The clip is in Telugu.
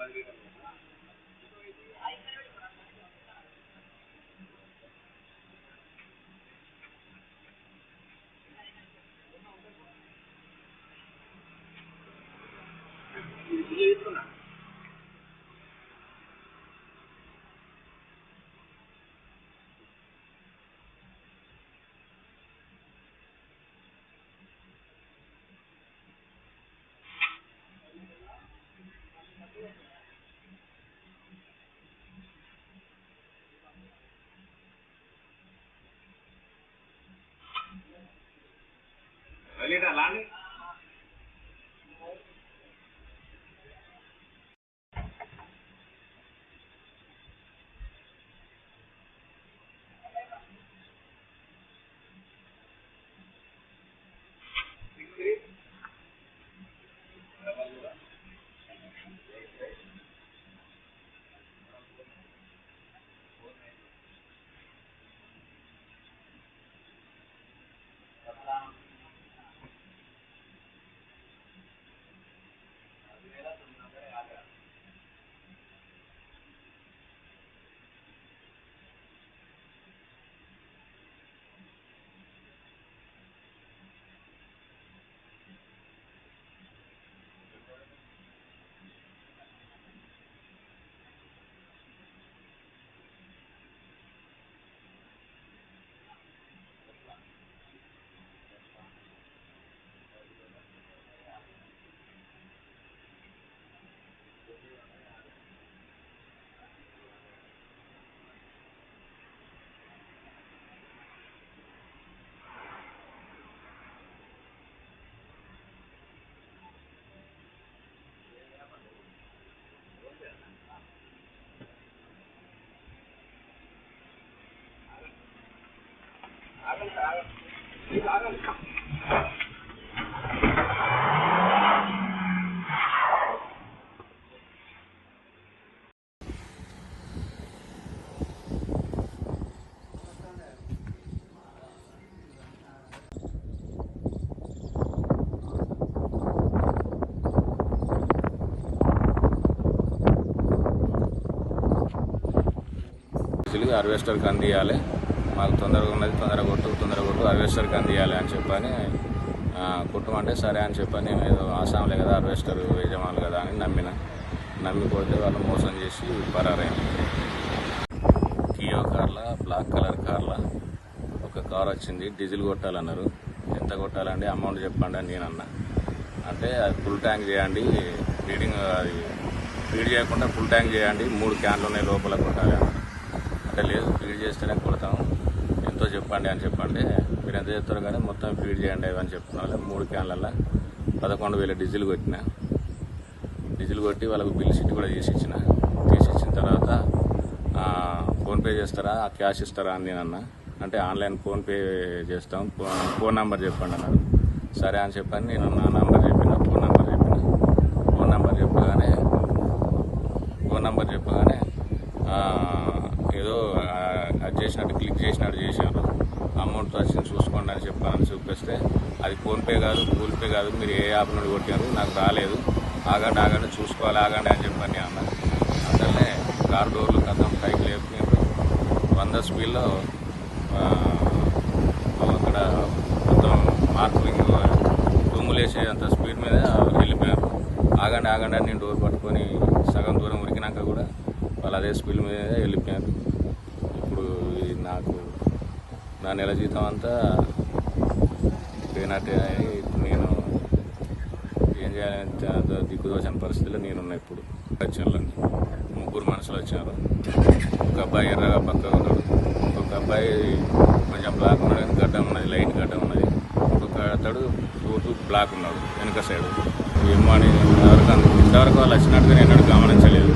ఇది வெளியிடா லானு Thank you. యాక్చువల్గా హార్వెస్టర్కి అందియాలి మాకు తొందరగా ఉన్నది తొందరగా కొట్టు తొందరగా కొట్టు హార్వెస్టర్కి అందియాలి అని చెప్పని ఆ, సరే అని చెప్పని నేను ఏదో ఆసాంలే కదా హార్వెస్టర్ యజమానులు కదా అని నమ్మిన నమ్మిపోతే వాళ్ళు మోసం చేసి పరారైంది కియో కార్ల బ్లాక్ కలర్ కార్ల ఒక కార్ వచ్చింది డీజిల్ కొట్టాలన్నారు. ఎంత కొట్టాలండి? అమౌంట్ చెప్పండి అని నేను అన్నా. అంటే అది ఫుల్ ట్యాంక్ చేయండి ఫీడింగ్ అది ఫీడ్ చేయకుండా ఫుల్ ట్యాంక్ చేయండి మూడు క్యాన్లు ఉన్నాయి లోపల కొట్టాలి అంటే లేదు ఫీడ్ చేస్తేనే కొడతాం ఎంతో చెప్పండి అని చెప్పండి. మీరు ఎంత చెప్తారు కానీ మొత్తం ఫీడ్ చేయండి అని చెప్తున్నారు. మూడు క్యాన్లలో పదకొండు వేల డీజిల్ కొట్టిన. డీజిల్ కొట్టి వాళ్ళకు బిల్ షీట్ కూడా తీసి ఇచ్చిన. తీసి ఇచ్చిన తర్వాత ఫోన్పే చేస్తారా? ఆ క్యాష్ ఇస్తారా అని నేను అన్నా అంటే ఆన్లైన్ ఫోన్పే చేస్తాం. ఫోన్ నెంబర్ చెప్పండి అన్నారు. సరే అని చెప్పని నేను నా నెంబర్ చెప్పిన ఫోన్ నెంబర్ చెప్పిన. ఫోన్ నెంబర్ చెప్పగానే ఫోన్ నెంబర్ చెప్పగానే ఏదో చేసినట్టు క్లిక్ చేసినట్టు చేశారు. అమౌంట్ వచ్చింది చూసుకోండి అని చెప్పానని చూపిస్తే అది ఫోన్పే కాదు గూగుల్ పే కాదు మీరు ఏ యాప్ నుండి కొట్టారు నాకు రాలేదు. ఆగండి ఆగండి చూసుకోవాలి ఆగండి అని చెప్పని అన్నారు అసలే కార్ డోర్లు కథం పైకి లేపుకున్నారు వంద స్పీడ్లో అక్కడ మొత్తం మార్కింగ్ దుమ్ములేసే అంత స్పీడ్ మీద వెళ్ళిపోయారు. ఆగండి ఆగండి అని నేను డోర్ పట్టుకొని సగం దూరం ఉరికినాక కూడా వాళ్ళు అదే స్పీడ్ మీద వెళ్ళిపోయారు. నా నెల జీతం అంతా పోయినట్టే ఇప్పుడు నేను ఏం చేయాలంటే అంత పరిస్థితిలో పరిస్థితిలో నేనున్నా ఇప్పుడు. వచ్చాను ముగ్గురు మనుషులు వచ్చారు. ఒక అబ్బాయి ఎర్రగా పక్కగా ఉన్నాడు. ఇంకొక అబ్బాయి కొంచెం బ్లాక్ ఉన్నాడు. కానీ గడ్డం ఉన్నది. లైట్ గడ్డం ఉన్నది. ఇంకొక అతడు టూ టూ బ్లాక్ ఉన్నాడు. వెనుక సైడ్ ఏమో అని ఇంతవరకు ఇంతవరకు వాళ్ళు వచ్చినట్టుగా నేను గమనించలేదు.